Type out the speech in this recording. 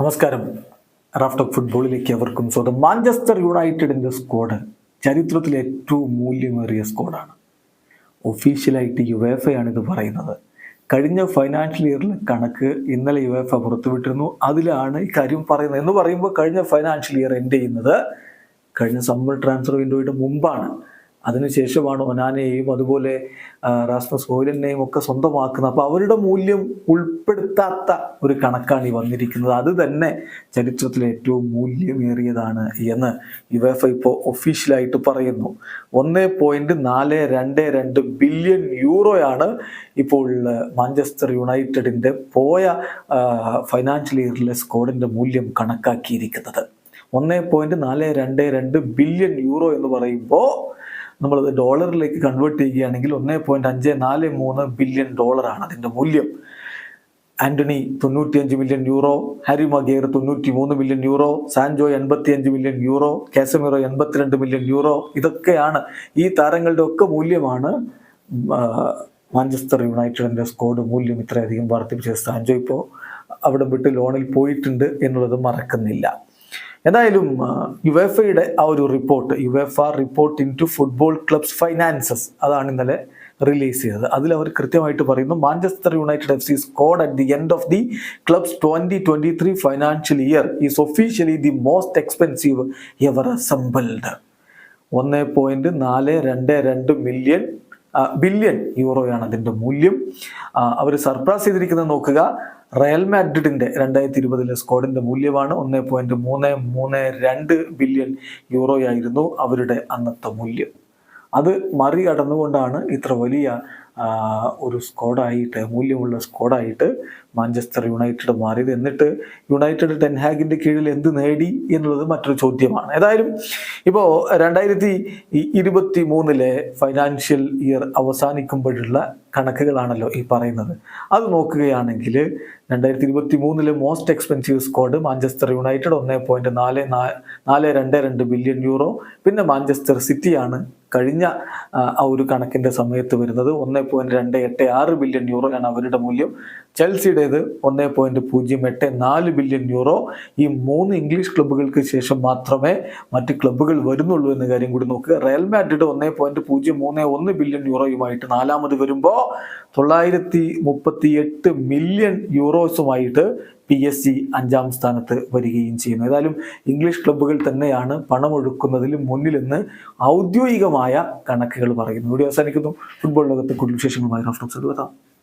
നമസ്കാരം. റാഫ്റ്റർ ഫുട്ബോളിലേക്ക് അവർക്കും സ്വന്തം മാഞ്ചസ്റ്റർ യുണൈറ്റഡിന്റെ സ്ക്വാഡ് ചരിത്രത്തിലെ ഏറ്റവും മൂല്യമേറിയ സ്ക്വാഡാണ്. ഒഫീഷ്യലായിട്ട് യുവേഫയാണ് ഇത് പറയുന്നത്. കഴിഞ്ഞ ഫൈനാൻഷ്യൽ ഇയറിലെ കണക്ക് ഇന്നലെ യുവേഫ പുറത്തുവിട്ടിരുന്നു. അതിലാണ് ഈ കാര്യം പറയുന്നത്. എന്ന് പറയുമ്പോൾ കഴിഞ്ഞ ഫൈനാൻഷ്യൽ ഇയർ എൻഡ് ചെയ്യുന്നത് കഴിഞ്ഞ സമ്മർ ട്രാൻസ്ഫർ വിൻഡോയുടെ മുമ്പാണ്. അതിനുശേഷമാണ് ഒനാനെയും അതുപോലെ റാസ്മസ് ഹോയിലിനെയും ഒക്കെ സ്വന്തമാക്കുന്നത്. അപ്പോൾ അവരുടെ മൂല്യം ഉൾപ്പെടുത്താത്ത ഒരു കണക്കാണ് ഈ വന്നിരിക്കുന്നത്. അത് തന്നെ ചരിത്രത്തിലെ ഏറ്റവും മൂല്യമേറിയതാണ് എന്ന് യു എഫ് ഇപ്പോൾ ഒഫീഷ്യലായിട്ട് പറയുന്നു. ഒന്ന് പോയിന്റ് നാല് രണ്ട് രണ്ട് ബില്യൺ യൂറോയാണ് ഇപ്പോൾ മാഞ്ചസ്റ്റർ യുണൈറ്റഡിന്റെ പോയ ഫൈനാൻഷ്യൽ ഇയറിലെ സ്കോഡിന്റെ മൂല്യം കണക്കാക്കിയിരിക്കുന്നത്. ഒന്ന് പോയിന്റ് നാല് രണ്ട് രണ്ട് ബില്യൺ യൂറോ എന്ന് പറയുമ്പോൾ നമ്മളത് ഡോളറിലേക്ക് കൺവേർട്ട് ചെയ്യുകയാണെങ്കിൽ ഒന്ന് പോയിന്റ് അഞ്ച് നാല് മൂന്ന് ബില്യൺ ഡോളറാണ് അതിന്റെ മൂല്യം. ആന്റണി തൊണ്ണൂറ്റിയഞ്ച് മില്യൺ യൂറോ ഹാരി മഗേർ തൊണ്ണൂറ്റി മൂന്ന് മില്യൺ യൂറോ സാൻജോ എൺപത്തിയഞ്ച് മില്യൺ യൂറോ കാസമിറോ എൺപത്തിരണ്ട് മില്യൺ യൂറോ ഇതൊക്കെയാണ് ഈ താരങ്ങളുടെ ഒക്കെ മൂല്യമാണ് മാഞ്ചസ്റ്റർ യുണൈറ്റഡിന്റെ സ്കോഡ് മൂല്യം ഇത്രയധികം വർദ്ധിപ്പിച്ചത്. സാൻജോ ഇപ്പോൾ അവിടെ വിട്ട് ലോണിൽ പോയിട്ടുണ്ട് എന്നുള്ളത് മറക്കുന്നില്ല. എന്തായാലും യുവേഫയുടെ ആ ഒരു report UEFA report into football clubs finances അതാണ് ഇന്നലെ റിലീസ് ചെയ്തത്. അതിൽ അവർ കൃത്യമായിട്ട് പറയുന്നു Manchester United F C squad at the end of the clubs twenty twenty three financial year is officially the most expensive ever assembled ഒന്ന് point നാല് രണ്ട് രണ്ട് മില്യൺ ബില്യൺ യൂറോയാണ് അതിന്റെ മൂല്യം. അവർ സർപ്രാസ് ചെയ്തിരിക്കുന്നത് നോക്കുക. റയൽ മാഡ്രിഡിന്റെ രണ്ടായിരത്തി ഇരുപതിലെ സ്കോഡിന്റെ മൂല്യമാണ് ഒന്ന് പോയിന്റ് മൂന്ന് മൂന്ന് രണ്ട് ബില്യൺ യൂറോയായിരുന്നു അവരുടെ അന്നത്തെ മൂല്യം. അത് മറികടന്നുകൊണ്ടാണ് ഇത്ര വലിയ ഒരു സ്ക്വാഡായിട്ട് മൂല്യമുള്ള സ്ക്വാഡായിട്ട് മാഞ്ചസ്റ്റർ യുണൈറ്റഡ് മാറിയത്. എന്നിട്ട് യുണൈറ്റഡ് ടെൻഹാഗിന്റെ കീഴിൽ എന്ത് നേടി എന്നുള്ളത് മറ്റൊരു ചോദ്യമാണ്. ഏതായാലും ഇപ്പോൾ രണ്ടായിരത്തി ഇരുപത്തി മൂന്നിലെ ഫൈനാൻഷ്യൽ ഇയർ അവസാനിക്കുമ്പോഴുള്ള കണക്കുകളാണല്ലോ ഈ പറയുന്നത്. അത് നോക്കുകയാണെങ്കിൽ രണ്ടായിരത്തി ഇരുപത്തി മൂന്നിലെ most expensive squad Manchester United ഒന്നേ പോയിന്റ് നാല് നാല് രണ്ട് രണ്ട് ബില്യൺ യൂറോ പിന്നെ മാഞ്ചസ്റ്റർ സിറ്റിയാണ് കഴിഞ്ഞ ആ ഒരു കണക്കിന്റെ സമയത്ത് വരുന്നത്. ഒന്ന് പോയിന്റ് രണ്ട് എട്ട് ആറ് ബില്യൺ യൂറോയാണ് അവരുടെ മൂല്യം. ചെൽസിയുടേത് ഒന്ന് പോയിന്റ് പൂജ്യം എട്ട് നാല് ബില്യൺ യൂറോ ഈ മൂന്ന് ഇംഗ്ലീഷ് ക്ലബ്ബുകൾക്ക് ശേഷം മാത്രമേ മറ്റ് ക്ലബ്ബുകൾ വരുന്നുള്ളൂ എന്ന കാര്യം കൂടി നോക്കുക. റയൽ മാഡ്രിഡ് ഒന്ന് പോയിന്റ് പൂജ്യം മൂന്ന് ഒന്ന് ബില്യൺ യൂറോയുമായിട്ട് നാലാമത് വരുമ്പോൾ തൊള്ളായിരത്തി മുപ്പത്തി എട്ട് മില്യൺ യൂറോസുമായിട്ട് പി എസ് ജി അഞ്ചാം സ്ഥാനത്ത് വരികയും ചെയ്യുന്നു. ഏതായാലും ഇംഗ്ലീഷ് ക്ലബ്ബുകൾ തന്നെയാണ് പണമൊഴുക്കുന്നതിൽ മുന്നിലെന്ന് ഔദ്യോഗികമായ കണക്കുകൾ പറയുന്നു. ഇവിടെ അവസാനിക്കുന്നു. ഫുട്ബോൾ ലോകത്തെ കൂടുതൽ വിശേഷങ്ങളുമായി എടുക്കാം